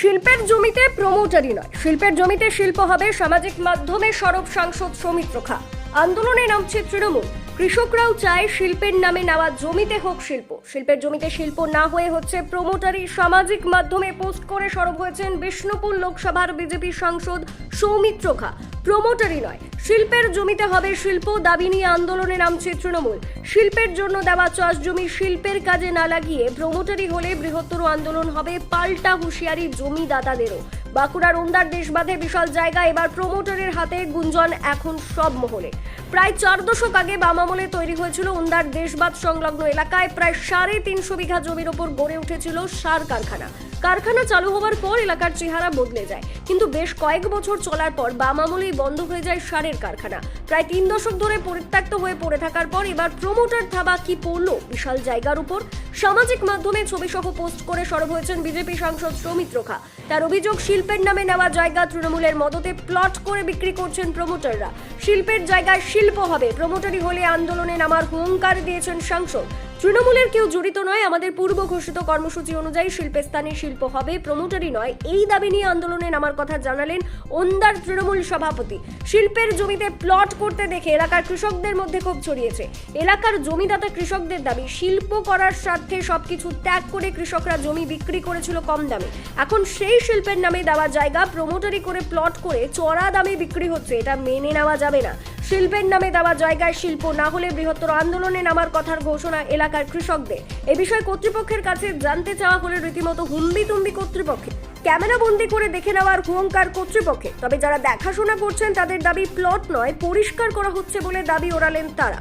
শিল্পের জমিতে প্রমোটারি নয়। শিল্পের জমিতে শিল্প হবে সামাজিক মাধ্যমে সরব সাংসদ সৌমিত্র খা। আন্দোলনে নামছে তৃণমূল। কৃষকরাও চায় শিল্পের নামে নেওয়া জমিতে হোক শিল্প। শিল্পের জমিতে শিল্প না হয়ে হচ্ছে প্রমোটারি সামাজিক মাধ্যমে পোস্ট করে সরব হয়েছেন বিষ্ণুপুর লোকসভার বিজেপি সাংসদ সৌমিত্র খা। প্রমোটারি নয়, শিল্পের জমিতে হবে শিল্প, দাবি নিয়ে আন্দোলনে নামছে তৃণমূল। শিল্পের জন্য দেওয়া চাষ জমি শিল্পের কাজে না লাগিয়ে প্রমোটারি হলে বৃহত্তর আন্দোলন হবে পাল্টা হুঁশিয়ারি জমিদাতাদেরও। বাঁকুড়ার ওন্দার দেশবাঁধে বিশাল জায়গা, এবার প্রমোটারের হাতে গুঞ্জন এখন সব মহলে। প্রায় চার দশক আগে বামামলে তৈরি হয়েছিল উন্দার দেশবাদ সংলগ্ন এলাকায় প্রায় সাড়ে তিনশো বিঘা জমির ওপর গড়ে উঠেছিল সার কারখানা। কারখানা চালু হওয়ার পর এলাকার চেহারা বদলে যায়। কিন্তু বেশ কয়েক বছর চলার পর বাম আমলেই বন্ধ হয়ে যায় সারের কারখানা। প্রায় তিন দশক ধরে পরিত্যক্ত হয়ে পড়ে থাকার পর এবার প্রমোটার থাবা কি পড়ল বিশাল জায়গার উপর? সামাজিক মাধ্যমে ছবি সহ পোস্ট করে সরব হয়েছেন বিজেপি সাংসদ সৌমিত্র খা। তার অভিযোগ, শিল্পের নামে নেওয়া জায়গা তৃণমূলের মদতে প্লট করে বিক্রি করছেন প্রমোটাররা। শিল্পের জায়গায় শিল্প হবে। প্রমোটারি হলে আন্দোলনে নামার হুঙ্কার দিয়েছেন সাংসদ। তৃণমূলের কেউ জড়িত নয়, আমাদের পূর্ব ঘোষিত কর্মসূচি অনুযায়ী শিল্পের স্থানে শিল্প হবে প্রমোটারি নয়। এই দাবি নিয়ে আন্দোলনে নামার কথা জানালেন ওন্দার তৃণমূল সভাপতি। শিল্পের জমিতে প্লট করতে দেখে এলাকার কৃষকদের মধ্যে ক্ষোভ ছড়িয়েছে। এলাকার জমিদাতা কৃষকদের দাবি, শিল্প করার স্বার্থে সবকিছু ত্যাগ করে কৃষকরা জমি বিক্রি করেছিল কম দামে। এখন সেই শিল্পের নামে দেওয়া জায়গা প্রমোটারি করে প্লট করে চড়া দামে বিক্রি হচ্ছে, এটা মেনে নেওয়া যাবে না। শিল্পের নামে দেওয়া জায়গায় শিল্প না হলে বৃহত্তর আন্দোলনে নামার কথার ঘোষণা এলাকার কৃষকদের। এ বিষয়ে কর্তৃপক্ষের কাছে জানতে চাওয়া হলে রীতিমতো হুম্বি তুম্বি কর্তৃপক্ষে ক্যামেরা বন্দি করে দেখে নেওয়ার হুঙ্কার কর্তৃপক্ষে তবে যারা দেখাশোনা করছেন তাদের দাবি প্লট নয় পরিষ্কার করা হচ্ছে বলে দাবি ওড়ালেন তারা।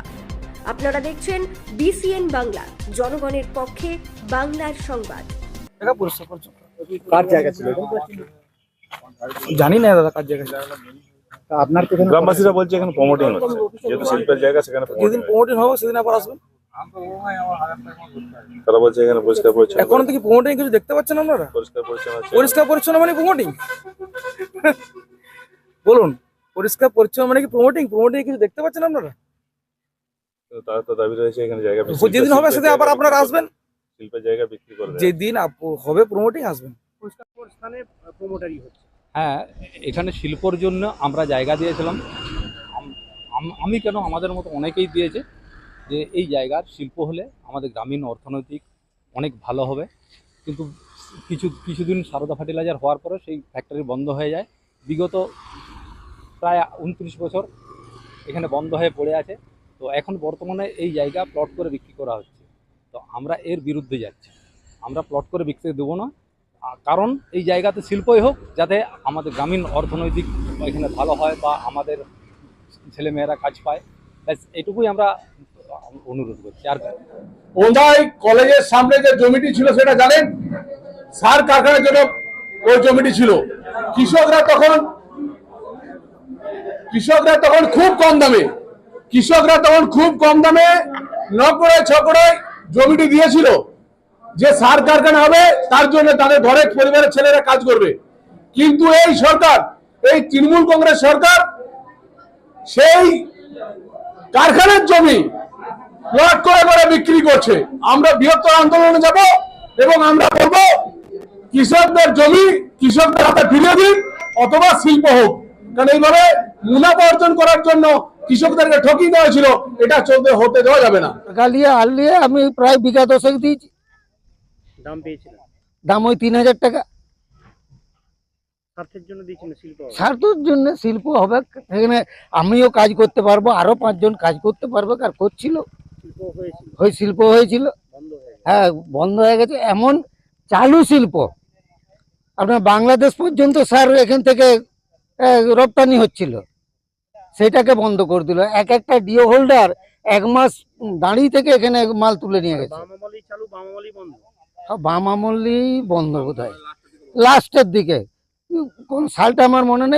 আপনারা দেখছেন বিসিএন বাংলা জনগণের পক্ষে বাংলার সংবাদ। জায়গা কার জায়গা ছিল জানি না দাদা কার জায়গা ছিল। আপনার গ্রামবাসীরা বলছে এখানে প্রমোটিং হচ্ছে। যেহেতু শিল্পের জায়গা সেখানে যেদিন প্রমোটিং হবে সেদিন আবার আসবেন? তারা বলছে এখানে পরিষ্কার পরিচ্ছন্ন। এখনও থেকে প্রমোটিং কিছু দেখতে পাচ্ছেন আপনারা? পরিষ্কার পরিচ্ছন্ন পরিষ্কার পরিচ্ছন্ন মানে প্রমোটিং বলুন পরিষ্কার পরিচ্ছন্ন মানে কি প্রমোটিং প্রমোটিং কিছু দেখতে পাচ্ছেন আপনারা? তো তার তো দাবি রয়েছে এখানে জায়গা যেদিন হবে সেদিন আবার আপনারা আসবেন? শিল্পের জায়গা বিক্রি। যেদিন আপ- হবে প্রমোটিং আসবেন। হ্যাঁ এখানে শিল্পর জন্য আমরা জায়গা দিয়েছিলাম। আমি কেন আমাদের মতো অনেকেই দিয়েছে? যে এই জায়গার শিল্প হলে আমাদের গ্রামীণ অর্থনৈতিক অনেক ভালো হবে। কিন্তু কিছু, কিছুদিন সারদা ফার্টিলাইজার হওয়ার পরে সেই ফ্যাক্টরি বন্ধ হয়ে যায়। বিগত প্রায় উনত্রিশ বছর এখানে বন্ধ হয়ে পড়ে আছে। তো এখন বর্তমানে এই জায়গা প্লট করে বিক্রি করা হচ্ছে। তো আমরা এর বিরুদ্ধে যাচ্ছি। আমরা প্লট করে বিক্রি দেবো না। কারণ এই জায়গাতে শিল্পই হোক, যাতে আমাদের গ্রামীণ অর্থনৈতিক এখানে ভালো হয় বা আমাদের ছেলেমেয়েরা কাজ পায়। ব্যাস, এটুকুই আমরা অনুরোধ করছি, আর কি। কলেজের সামনে যে জমিটি ছিল সেটা জানেন? সার কারখানার জন্য ওই জমিটি ছিল। কৃষকরা তখন কৃষকরা তখন খুব কম দামে, কৃষকরা তখন খুব কম দামে নকড়ে ছকড়ে জমিটি দিয়েছিল। যে সার কারখানা হবে, তার জন্য তাদের ঘরের পরিবারের ছেলেরা কাজ করবে। কিন্তু এই সরকার, এই তৃণমূল কংগ্রেস সরকার সেই কারখানার জমি প্লট করে করে বিক্রি করছে। আমরা বৃহত্তর আন্দোলনে যাব এবং আমরা বলব কৃষকদের জমি কৃষকদের হাতে ফিরিয়ে দিন অথবা শিল্প হোক। কারণ এইভাবে মুনাফা অর্জন করার জন্য কৃষকদেরকে ঠকিয়ে দেওয়া ছিল এটা চলতে হতে দেওয়া যাবে না। গালিয়ে আলিয়ে আমি প্রায় বিঘা দশেক দিয়েছি। দাম পেয়েছিলেন দাম ওই তিন হাজার টাকা। স্বার্থের জন্য শিল্প? স্বার্থের জন্য শিল্প হবে। সেখানে আমিও কাজ করতে পারব আরও পাঁচজন কাজ করতে পারবে আর করছিল। ওই শিল্প হয়েছিল? হয়ে বন্ধ হয়ে গেছে। এমন চালু শিল্প। আপনার বাংলাদেশ পর্যন্ত স্যার এখান থেকে রপ্তানি হচ্ছিল। সেটাকে বন্ধ করে দিল। এক একটা ডিও হোল্ডার এক মাস দাঁড়িয়ে থেকে এখানে মাল তুলে নিয়ে গেছে। বাম আমলেই চালু বাম আমলেই বন্ধ। সব বাম আমলেই বন্ধ বোধ হয় লাস্টের দিকে। কোন সালটা আমার মনে নেই